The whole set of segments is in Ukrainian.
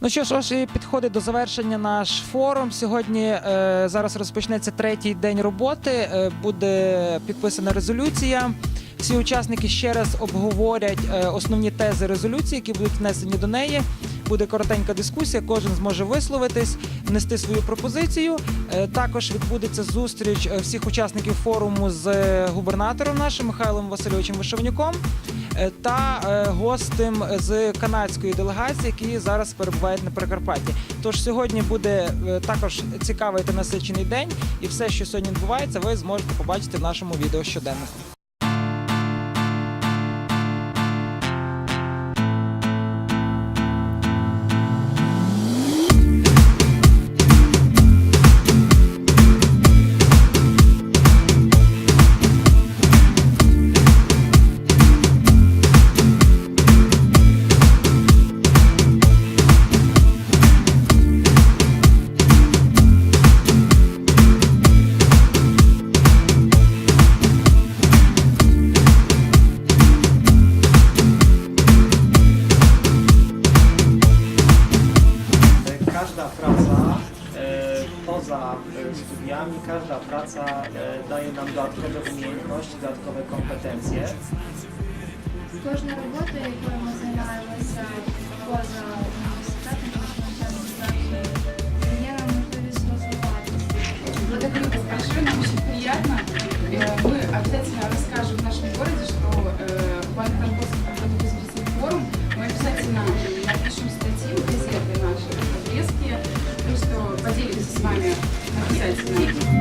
Ну що ж, ось і підходить до завершення наш форум. Сьогодні е, зараз розпочнеться третій день роботи. Е, буде підписана резолюція. Всі учасники ще раз обговорять е, основні тези резолюції, які будуть внесені до неї. Буде коротенька дискусія, кожен зможе висловитись, внести свою пропозицію. Е, також відбудеться зустріч е, всіх учасників форуму з е, губернатором нашим Михайлом Васильовичем Вишовняком е, та е, гостем з канадської делегації, які зараз перебувають на Прикарпатті. Тож сьогодні буде е, також цікавий та насичений день, і все, що сьогодні відбувається, ви зможете побачити в нашому відео щоденнику. dodatkowe umiejętności, dodatkowe kompetencje. Кожна робота, якою ми займаємося поза університетом, навчальним закладом, дає нам можливість розвиватися. Благодарю вас большое, нам очень приятно. Э, Мы обязательно расскажем в нашем городе, что э, в Банк-Тамбовске проходит воскресный форум. Мы обязательно напишем статьи в газеты наши, обрезки, так что поделимся с вами обязательно.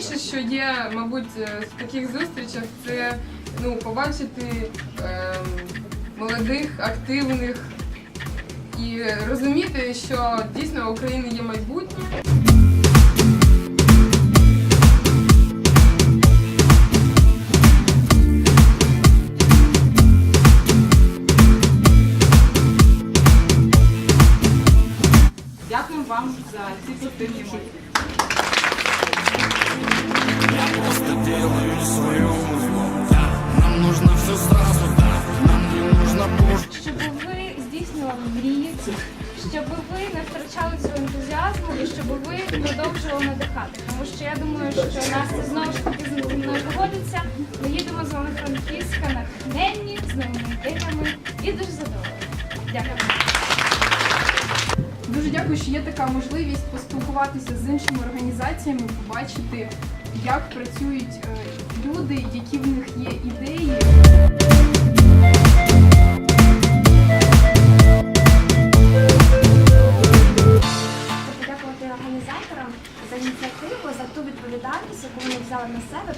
Найцінніше, що є, мабуть, е, в таких зустрічах, це ну, побачити ем, молодих, активних і розуміти, що дійсно у України є майбутнє. Дякую вам за ці позитивні емоції. делаю свою нам нужно все сразу, Нам не Щоб ви здійснювали мрії, щоб ви не втрачали цього ентузіазму і щоб ви продовжували надихати. Тому що я думаю, що Настя знову ж таки зі мною погодиться. Ми їдемо з вами Франківська натхненні, з новими ідеями і дуже задоволені. Дякую. Дуже дякую, що є така можливість поспілкуватися з іншими організаціями, побачити, як працюють е, люди, які в них є ідеї. Подякувати організаторам за ініціативу, за ту відповідальність, яку вони взяли на себе.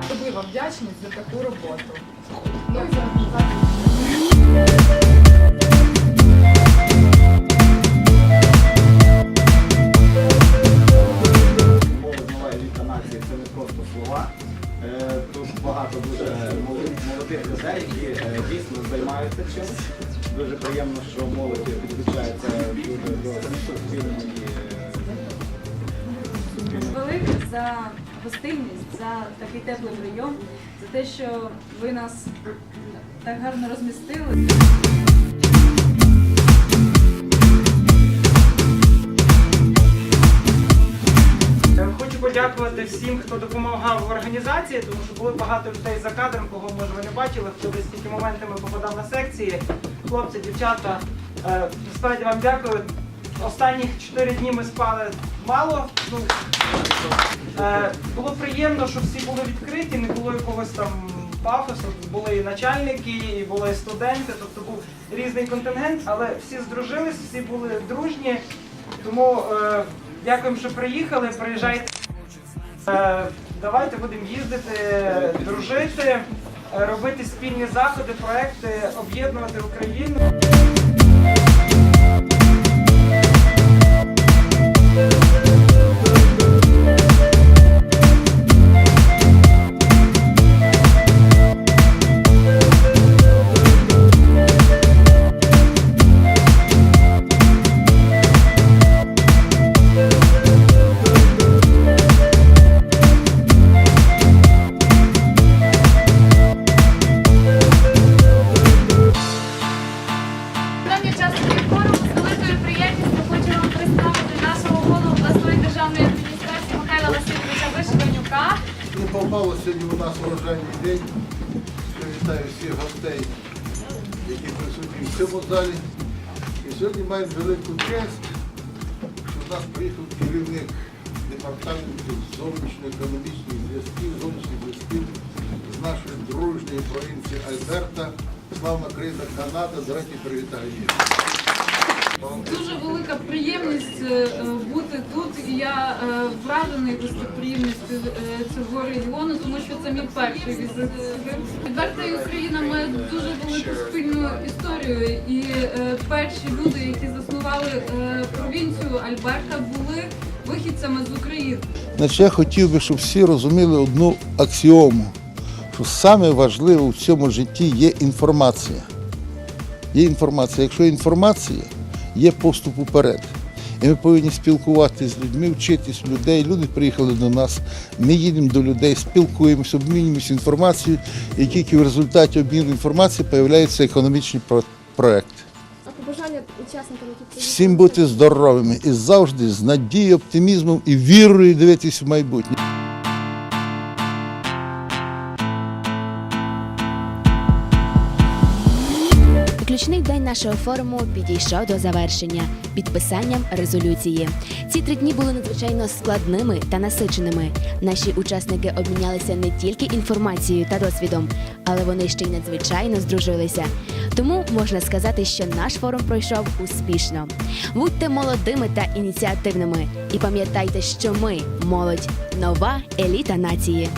Особлива вдячність за таку роботу. Ну і за дуже приємно, що молодь підключається до велике за гостинність, за такий теплий прийом, за те, що ви нас так гарно розмістили. Хочу подякувати всім, хто допомагав в організації, тому що було багато людей за кадром, кого може ви не бачили, хто десь тільки моментами попадав на секції. Хлопці, дівчата, е, насправді вам дякую. Останні 4 дні ми спали мало. Ну, е, було приємно, що всі були відкриті, не було якогось там пафосу. Були і начальники, і були і студенти, тобто був різний контингент, але всі здружились, всі були дружні. Тому е, дякуємо, що приїхали. Приїжджайте. Е, давайте будемо їздити, дружити, робити спільні заходи, проекти, об'єднувати Україну. Урожайний день. Вітаю всіх гостей, які присутні в цьому залі. І сьогодні маємо велику честь, що в нас приїхав керівник департаменту зовнішньоекономічних зв'язків, зовнішніх зв'язків з нашої дружньої провінції Альберта, славна країна Канада. Давайте привітаємо. Дуже велика приємність е, е, бути тут. І я е, вражений гостеприємністю цього регіону, тому що це мій перший візит. Відверта Україна має дуже велику спільну історію. І перші люди, які заснували провінцію Альберта, були вихідцями з України. Значить, я хотів би, щоб всі розуміли одну аксіому, що саме важливе в цьому житті є інформація. Є інформація. Якщо інформація, є поступ уперед. І ми повинні спілкуватися з людьми, вчитись людей. Люди приїхали до нас, ми їдемо до людей, спілкуємося, обмінюємося інформацією, і тільки в результаті обміну інформації з'являються економічні про- проекти. А побажання учасникам, які приїхали? Всім бути здоровими і завжди з надією, оптимізмом і вірою дивитися в майбутнє. Заключний день нашого форуму підійшов до завершення підписанням резолюції. Ці три дні були надзвичайно складними та насиченими. Наші учасники обмінялися не тільки інформацією та досвідом, але вони ще й надзвичайно здружилися. Тому можна сказати, що наш форум пройшов успішно. Будьте молодими та ініціативними і пам'ятайте, що ми молодь, нова еліта нації.